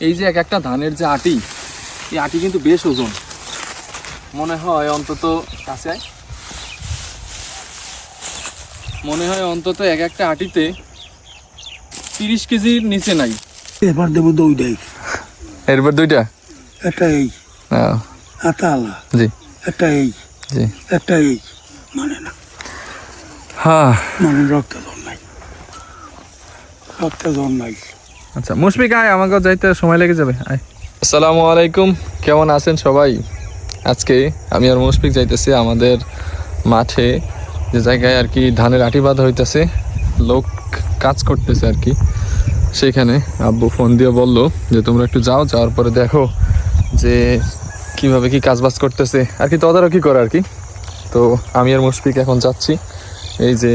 এই যে এক একটা ধানের যে আটি এই আটি কিন্তু বেশ ওজন। মনে হয় অন্তত কাছে মনে হয় অন্তত এক একটা আটিতে তিরিশ কেজির নিচে নাই। এবার দেবো দুইটাই এরপর দুইটা? একটা এই একটা আলা জি। একটা এই জি। একটা এই মানে না। হ্যাঁ মানে রক্ত জন নাই। রক্ত জন নাই। আচ্ছা মুশফিক, আয় আমাকে যাইতে সময় লেগে যাবে, আয়। আসসালামু আলাইকুম, কেমন আছেন সবাই? আজকে আমি আর মুশফিক যাইতেছি আমাদের মাঠে, যে জায়গায় আর কি ধানের আটি বাঁধা হইতেছে, লোক কাজ করতেছে আর কি। সেখানে আব্বু ফোন দিয়ে বলল যে, তোমরা একটু যাও, যাওয়ার পরে দেখো যে কীভাবে কি কাজ বাজ করতেছে, আর কি তদারকি করে আর কি। তো আমি আর মুশফিক এখন যাচ্ছি, এই যে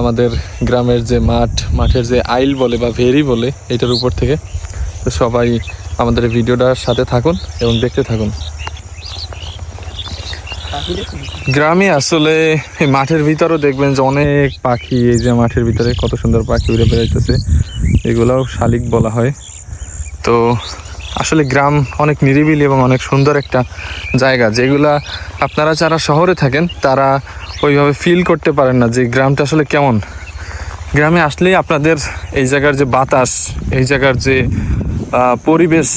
আমাদের গ্রামের যে মাঠ, মাঠের যে আইল বলে বা ভেরি বলে, এটার উপর থেকে তো সবাই আমাদের ভিডিওটার সাথে থাকুন এবং দেখতে থাকুন। গ্রামে আসলে মাঠের ভিতরেও দেখবেন যে অনেক পাখি, এই যে মাঠের ভিতরে কত সুন্দর পাখি উড়ে বেড়াইতেছে, এগুলাও শালিক বলা হয়। তো আসলে গ্রাম অনেক নিরিবিলি এবং অনেক সুন্দর একটা জায়গা। যেগুলা আপনারা যারা শহরে থাকেন, তারা ওইভাবে ফিল করতে পারেন না যে গ্রামটা আসলে কেমন। গ্রামে আসলেই আপনাদের এই জায়গার যে বাতাস, এই জায়গার যে পরিবেশ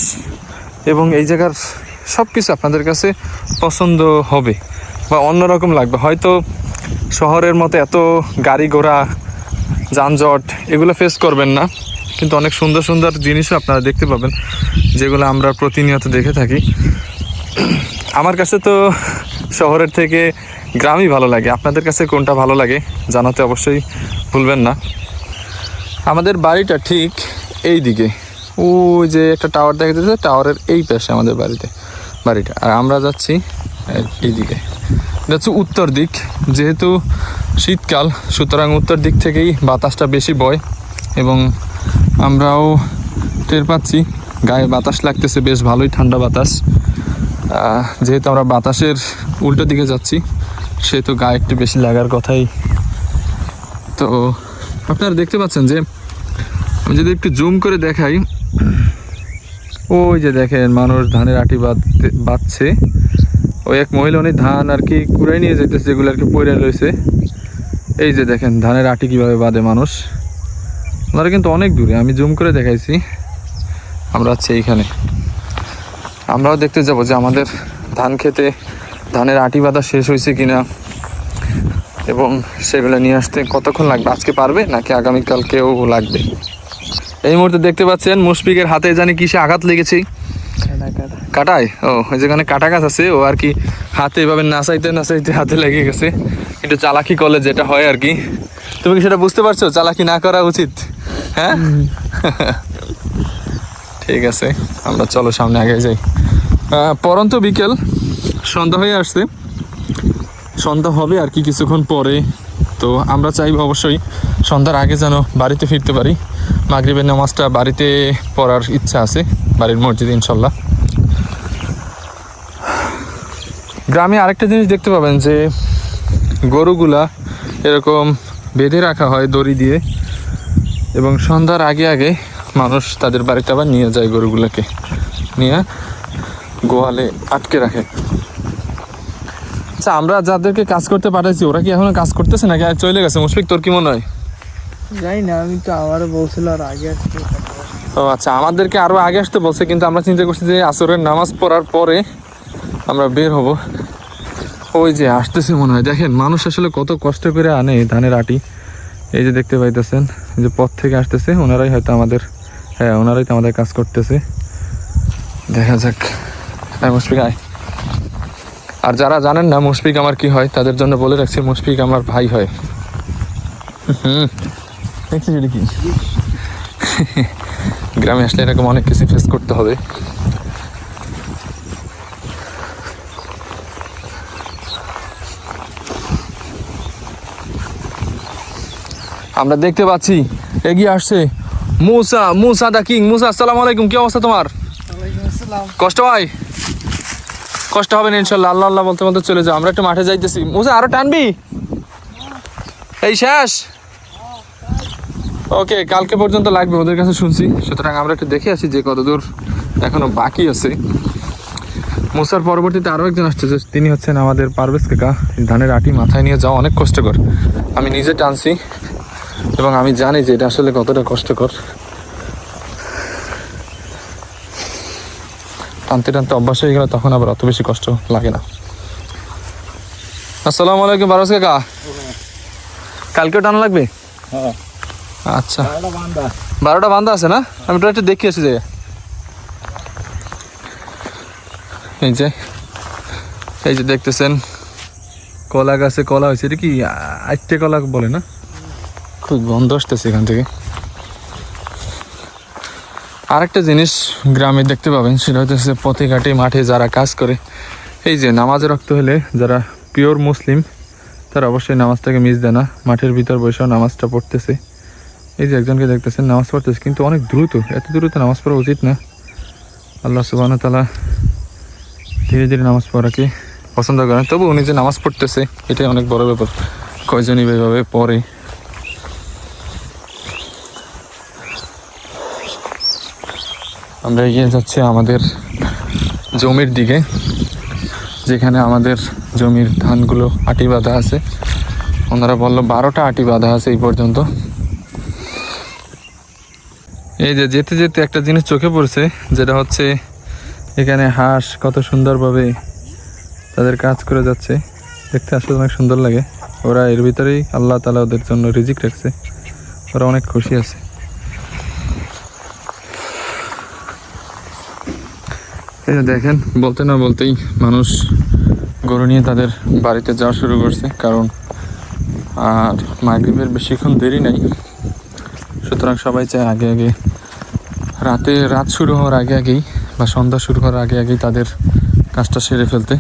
এবং এই জায়গার সব কিছু আপনাদের কাছে পছন্দ হবে বা অন্যরকম লাগবে। হয়তো শহরের মতো এত গাড়ি ঘোড়া যানজট এগুলো ফেস করবেন না। কিন্তু অনেক সুন্দর সুন্দর জিনিসও আপনারা দেখতে পাবেন, যেগুলো আমরা প্রতিনিয়ত দেখে থাকি। আমার কাছে তো শহরের থেকে গ্রামই ভালো লাগে। আপনাদের কাছে কোনটা ভালো লাগে জানাতে অবশ্যই ভুলবেন না। আমাদের বাড়িটা ঠিক এই দিকে। ওই যে একটা টাওয়ার দেখা যাচ্ছে টাওয়ারের এই পাশে আমাদের বাড়িতে, বাড়িটা। আর আমরা যাচ্ছি এই দিকে। এটা হচ্ছে উত্তর দিক। যেহেতু শীতকাল, সুতরাং উত্তর দিক থেকেই বাতাসটা বেশি বয় এবং আমরাও টের পাচ্ছি। গায়ে বাতাস লাগতেছে, বেশ ভালোই ঠান্ডা বাতাস। যেহেতু আমরা বাতাসের উল্টো দিকে যাচ্ছি, সেহেতু গায়ে একটু বেশি লাগার কথাই। তো আপনারা দেখতে পাচ্ছেন যে, আমি যদি একটু জুম করে দেখাই, ওই যে দেখেন মানুষ ধানের আটি বাঁধছে। ওই এক মহিলা, উনি ধান আর কি কুড়াই নিয়ে যেতেছে যেগুলো আর কি পড়ে রয়েছে এই যে দেখেন, ধানের আটি কীভাবে বাঁধে মানুষ। ওনারা কিন্তু অনেক দূরে আমি জুম করে দেখাইছি। আমরা আছি এইখানে। আমরাও দেখতে যাব যে আমাদের ধান খেতে ধানের আটি বাঁধা শেষ হয়েছে কিনা এবং সেগুলো নিয়ে আসতে কতক্ষণ লাগবে? আজকে পারবে নাকি আগামীকাল আগামীকালকেও লাগবে? এই মুহূর্তে দেখতে পাচ্ছেন মুশফিকের হাতে জানি কিসে আঘাত লেগেছে। কাটায়? ও ওই যেখানে কাটা গাছ আছে ও আর কি হাতে এভাবে নাচাইতে নাচাইতে হাতে লেগে গেছে। একটু চালাকি করলে যেটা হয় আর কি। তুমি কি সেটা বুঝতে পারছ? চালাকি না করা উচিত? হ্যাঁ? ঠিক আছে, আমরা চলো সামনে আগে যাই। পরন্ত বিকেল, সন্ধ্যা হয়ে আসছে। সন্ধ্যা হবে আর কি কিছুক্ষণ পরে। তো আমরা চাইব অবশ্যই সন্ধ্যার আগে যেন বাড়িতে ফিরতে পারি। মাগরিবের নামাজটা বাড়িতে পড়ার ইচ্ছা আছে, বাড়ির মসজিদে ইনশাল্লাহ। গ্রামে আরেকটা জিনিস দেখতে পাবেন যে, গরুগুলা এরকম বেঁধে রাখা হয় দড়ি দিয়ে। এবং সন্ধ্যার আগে আগে মানুষ তাদের বাড়িতে আবার নিয়ে যায় গরুগুলোকে নিয়ে গোয়ালে আটকে রাখে। আচ্ছা আমরা যাদেরকে কাজ করতে পাঠাইছি ওরা কি এখনও কাজ করতেছে নাকি? আর চলে গেছে। মুশফিক তোর কি মনে হয়? জানি না আমি তো আমারও বলছিল আর আগে আসতে ও আচ্ছা আমাদেরকে আরও আগে আসতে বলছে কিন্তু আমরা চিন্তা করছি যে আসরের নামাজ পড়ার পরে আমরা বের হব। ওই যে আসতেছে মনে হয়। দেখেন মানুষ আসলে কত কষ্ট করে আনে ধানের আটি। এই যে দেখতে পাইতেছেন। যে পথ থেকে আসতেছে, ওনারাই হয়তো আমাদের হ্যাঁ ওনারাই তো আমাদের কাজ করতেছে। দেখা যাক। হ্যাঁ মুশফিক, আয়। আর যারা জানেন না মুশফিক আমার কি হয়, তাদের জন্য বলে রাখছি, মুশফিক আমার ভাই হয়। হুম। দেখছিস এটা কি। গ্রামে আসলে এরকম অনেক কিছু ফেস করতে হবে। আমরা দেখতে পাচ্ছি এগিয়ে আসছে মুসা মুসা দা কিং। মুসা আসসালামু আলাইকুম কি অবস্থা তোমার? কষ্ট হয়? কষ্ট হবে না ইনশাল্লাহ আল্লাহ আল্লাহ বলতে বলতে চলে যাও। আমরা একটু মাঠে যাইতেছি। মুসা আরও টানবি? এই শেষ? ওকে কালকে পর্যন্ত লাগবে ওদের কাছে শুনছি। সুতরাং আমরা একটু দেখে আসি যে কতদূর এখনও বাকি আছে। মুসার পরবর্তীতে আরও একজন আসছে যে তিনি হচ্ছেন আমাদের পারভেজ কাকা। ধানের আটি মাথায় নিয়ে যাওয়া অনেক কষ্টকর। আমি নিজে টানছি। এবং আমি জানি যে এটা আসলে কতটা কষ্টকর। টানতে টানতে অভ্যাস হয়ে গেলে তখন আবার অত বেশি কষ্ট লাগে না। আসসালামু আলাইকুম পারভেজ কাকা। কালকেও টানা লাগবে? আচ্ছা। বারোটা বান্ধা আছে না? আমি তো একটু দেখে আসি জায়গা এই যে এই যে দেখতেছেন কলা গাছে কলা হয়েছে এটা কি আটটে কলা বলে না? খুব গন্ধ আসতেছে এখান থেকে। আরেকটা জিনিস গ্রামে দেখতে পাবেন, সেটা হচ্ছে পথে ঘাটে মাঠে যারা কাজ করে, এই যে নামাজে রক্ত হলে যারা পিওর মুসলিম, তারা অবশ্যই নামাজটাকে মিস দেয় না। মাঠের ভিতর বসেও নামাজটা পড়তেছে। এই যে একজনকে দেখতেছেন, নামাজ পড়তেছে, কিন্তু অনেক দ্রুত, এত দ্রুত নামাজ পড়া উচিত না। আল্লাহ সুবাহ তালা ধীরে ধীরে নামাজ পড়াকে পছন্দ করেন। তবু উনি যে নামাজ পড়তেছে, এটাই অনেক বড় ব্যাপার। কয়জনই বা এভাবে পড়ে। আমরা এগিয়ে যাচ্ছি আমাদের জমির দিকে, যেখানে আমাদের জমির ধানগুলো আটি বাঁধা আছে। ওনারা বলল, বারোটা আটি বাঁধা আছে এই পর্যন্ত। এই যে যেতে যেতে একটা জিনিস চোখে পড়ছে, যেটা হচ্ছে এখানে হাঁস কত সুন্দরভাবে তাদের কাজ করে যাচ্ছে। দেখতে আসলে অনেক সুন্দর লাগে। ওরা এর ভিতরেই আল্লাহ তালা ওদের জন্য রিজিক রাখছে। ওরা অনেক খুশি আছে। এই দেখেন, বলতে না বলতেই মানুষ গরু নিয়ে তাদের বাড়িতে যাওয়া শুরু করছে, কারণ আর মাগরীবের বেশিক্ষণ দেরি নাই। সুতরাং সবাই চায় আগে আগে রাতে, রাত শুরু হওয়ার আগে আগেই বা সন্ধ্যা শুরু হওয়ার আগে আগেই তাদের কাজটা সেরে ফেলতে।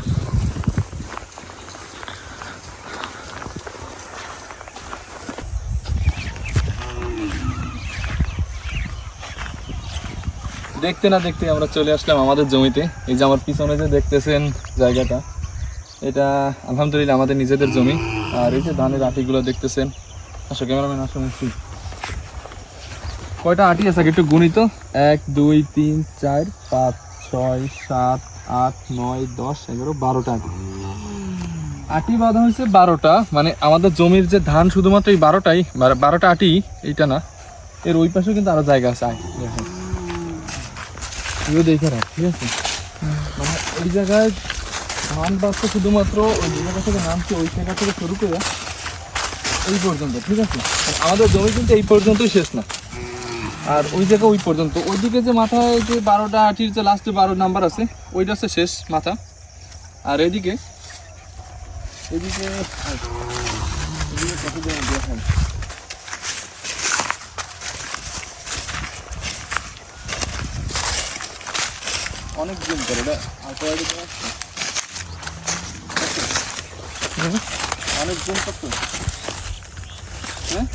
দেখতে না দেখতে আমরা চলে আসলাম আমাদের জমিতে। এই যে আমার পিছনে যে দেখতেছেন জায়গাটা, এটা আলহামদুলিল্লাহ আমাদের নিজেদের জমি। আর এই যে ধানের আটিগুলো দেখতেছেন। আসো, ক্যামেরাম্যান আসুন একটু কয়টা আটি আছে? একটু গুণিত এক, দুই, তিন, চার, পাঁচ, ছয়, সাত, আট, নয়, দশ, এগারো, বারোটা আটি। আটি বাঁধা হয়েছে বারোটা। মানে আমাদের জমির যে ধান শুধুমাত্র এই বারোটাই বারোটা আটি, এইটা না। এর ওই পাশেও কিন্তু আরও জায়গা আছে। তুইও দেখে রাখ, ঠিক আছে? মানে ওই জায়গায় ধান বাঁচতে শুধুমাত্র ওই জায়গা থেকে নামছে, ওই জায়গা থেকে শুরু করে এই পর্যন্ত, ঠিক আছে? আমাদের জমি কিন্তু এই পর্যন্তই শেষ না। আর ওই জায়গা ওই পর্যন্ত। ওইদিকে যে মাথায় যে বারোটা আটির যে লাস্টে বারো নাম্বার আছে, ওইটা হচ্ছে শেষ মাথা। আর এদিকে এদিকে। অনেক জুম করে অনেক জুম করতো হ্যাঁ?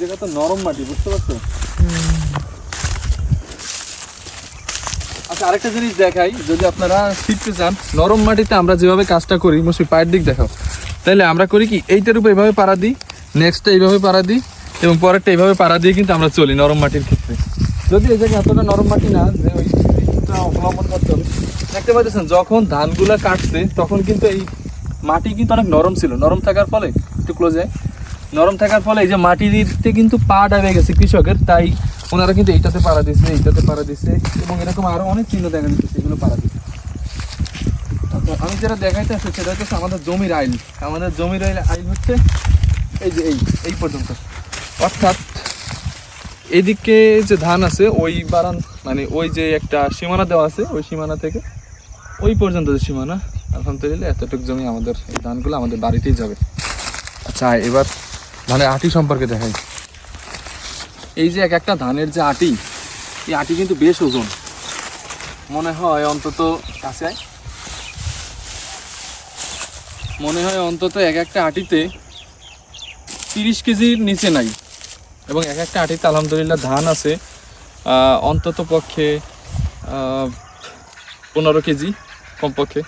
জায়গা তো নরম মাটি, বুঝতে পারছ? আচ্ছা আরেকটা জিনিস দেখাই, যদি আপনারা শিখতে চান, নরম মাটিতে আমরা যেভাবে কাজটা করি মুসি পায়ের দিক দেখাও। তাহলে আমরা করি কি, এইটার উপর এভাবে পাড়া দিই নেক্সটটা এইভাবে পাড়া দিই এবং পরেরটা এইভাবে পাড়া দিয়ে কিন্তু আমরা চলি নরম মাটির ক্ষেত্রে। যদি এই জায়গায় এতটা নরম মাটি না যে ওই অবলম্বন করতে হবে। দেখতে পাচ্ছেন, যখন ধানগুলা কাটছে, তখন কিন্তু এই মাটি কিন্তু অনেক নরম ছিল। নরম থাকার ফলে, একটু ক্লোজে নরম থাকার ফলে এই যে মাটিতে কিন্তু পা ডাবে গেছে কৃষকের, তাই ওনারা কিন্তু এইটাতে পাড়া দিচ্ছে এইটাতে পাড়া দিচ্ছে এবং এরকম আরও অনেক চিহ্ন দেখা দিচ্ছে এগুলো পাড়া দিচ্ছে আমি যেটা দেখাইতে আসছি, সেটা হচ্ছে আমাদের জমির আইল। আমাদের জমির আইল আইল হচ্ছে এই যে, এই এই পর্যন্ত। অর্থাৎ এদিকে যে ধান আছে, ওই বারান মানে ওই যে একটা সীমানা দেওয়া আছে, ওই সীমানা থেকে ওই পর্যন্ত যে সীমানা, আলহামদুলিল্লাহ, এতটুকু জমি আমাদের এই ধানগুলো আমাদের বাড়িতেই যাবে। আচ্ছা এবার ধানের আটি সম্পর্কে দেখাই। এই যে এক একটা ধানের যে আটি, এই আটি কিন্তু বেশ ওজন। মনে হয় অন্তত কাছে। মনে হয় অন্তত এক একটা আটিতে তিরিশ কেজির নিচে নাই। এবং এক একটা আটিতে আলহামদুলিল্লাহ ধান আছে অন্তত পক্ষে পনেরো কেজি কমপক্ষে,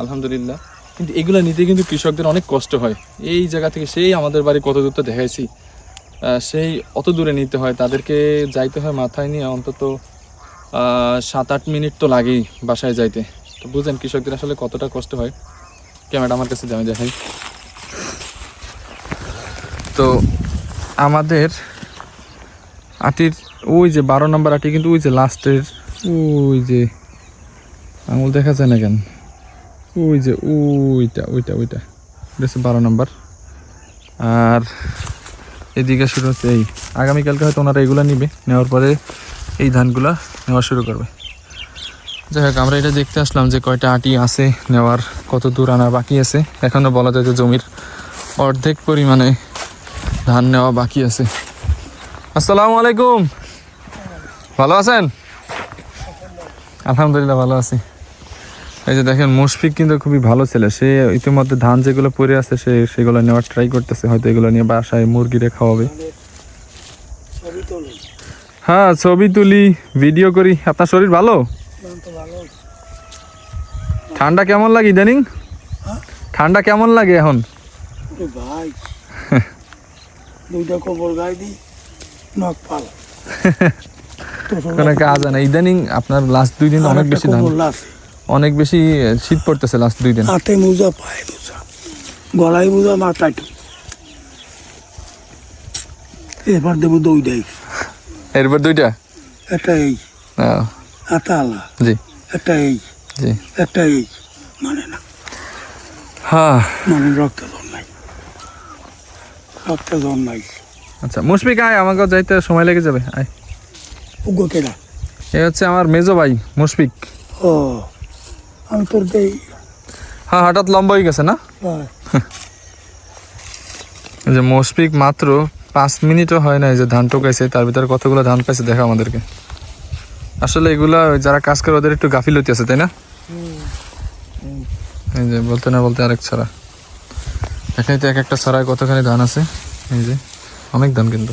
আলহামদুলিল্লাহ। কিন্তু এগুলো নিতে কিন্তু কৃষকদের অনেক কষ্ট হয়। এই জায়গা থেকে সেই আমাদের বাড়ি কত দূর দেখাইছি। সেই অত দূরে নিতে হয়। তাদেরকে যাইতে হয় মাথায় নিয়ে অন্তত সাত আট মিনিট তো লাগেই বাসায় যাইতে। তো বুঝেন কৃষকদের আসলে কতটা কষ্ট হয়। ক্যামেরা আমার কাছে যাবে দেখাই। তো আমাদের আটির ওই যে বারো নম্বর আটি কিন্তু ওই যে লাস্টের, ওই যে আঙুল দেখা যায় না কেন? ওই যে ওইটা ওইটা ওইটা। এটা বারো নম্বর। আর এদিকে শুরু হচ্ছে এই। আগামীকালকে হয়তো ওনারা এগুলো নিবে, নেওয়ার পরে এই ধানগুলা নেওয়া শুরু করবে। যাই হোক, আমরা এটা দেখতে আসলাম যে কয়টা আটি আছে নেওয়ার, কত দূর আনা বাকি আছে। এখনও বলা যায় যে জমির অর্ধেক পরিমাণে ধান নেওয়া বাকি আছে। আসসালামু আলাইকুম। ভালো আছেন? আলহামদুলিল্লাহ ভালো আছি। এই যে দেখেন, মুশফিক কিন্তু খুবই ভালো ছেলে। সে ইতিমধ্যে ধান যেগুলো পড়ে আছে, সে সেগুলো নেওয়ার ট্রাই করতেছে। হয়তো এগুলো নিয়ে বাসায় মুরগিরে খাওয়াবে। হ্যাঁ ছবি তুলি ভিডিও করি। আপনার শরীর ভালো? ঠান্ডা কেমন লাগে ইদানিং? ঠান্ডা কেমন লাগে এখন? দুইটা কবর গায়ে দিই নখ পাল। কোনো কাজ না। ইদানিং আপনার লাস্ট দুই দিন অনেক বেশি ধান অনেক বেশি শীত পড়তেছে লাস্ট দুই দিন। হাতে মোজা পায়ে মোজা। গলায় মোজা মাথায় এবার দেবো দই দেয় এরপর দুইটা? একটা এই। আতা আলা। জি। একটা এই। জি। একটা এই। মানে না। হ্যাঁ মানে রক্ত। রক্ত জন্মাই আচ্ছা মুশফিক আয় আমাকে যাইতে সময় লেগে যাবে আয়। উগ্র কেনা এ হচ্ছে আমার মেজো ভাই মুশফিক। ও আমি তোর দেই। হ্যাঁ হঠাৎ লম্বা হয়ে গেছে না? যে মুশফিক মাত্র পাঁচ মিনিটও হয় না এই যে ধান টোকাইছে তার ভিতরে কতগুলো ধান পাইছে দেখা আমাদেরকে। আসলে এগুলা যারা কাজ করে ওদের একটু গাফিলতি আছে তাই না? এই যে বলতে না বলতে আরেক ছড়া। এখানে তো এক একটা ছড়ায় কতখানি ধান আছে? এই যে, অনেক ধান কিন্তু।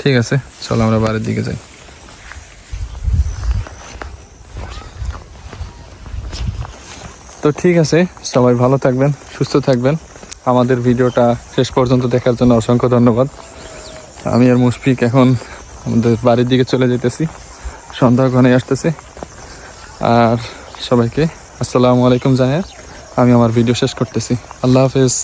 ঠিক আছে, চলো আমরা বাড়ির দিকে যাই। তো ঠিক আছে, সবাই ভালো থাকবেন, সুস্থ থাকবেন। আমাদের ভিডিওটা শেষ পর্যন্ত দেখার জন্য অসংখ্য ধন্যবাদ। আমি আর মুশফিক এখন আমাদের বাড়ির দিকে চলে যেতেছি। সন্ধ্যা ঘনে আসতেছে। আর সবাইকে আসসালামু আলাইকুম জানিয়ে আমি আমার ভিডিও শেষ করতেছি। আল্লাহ হাফেজ।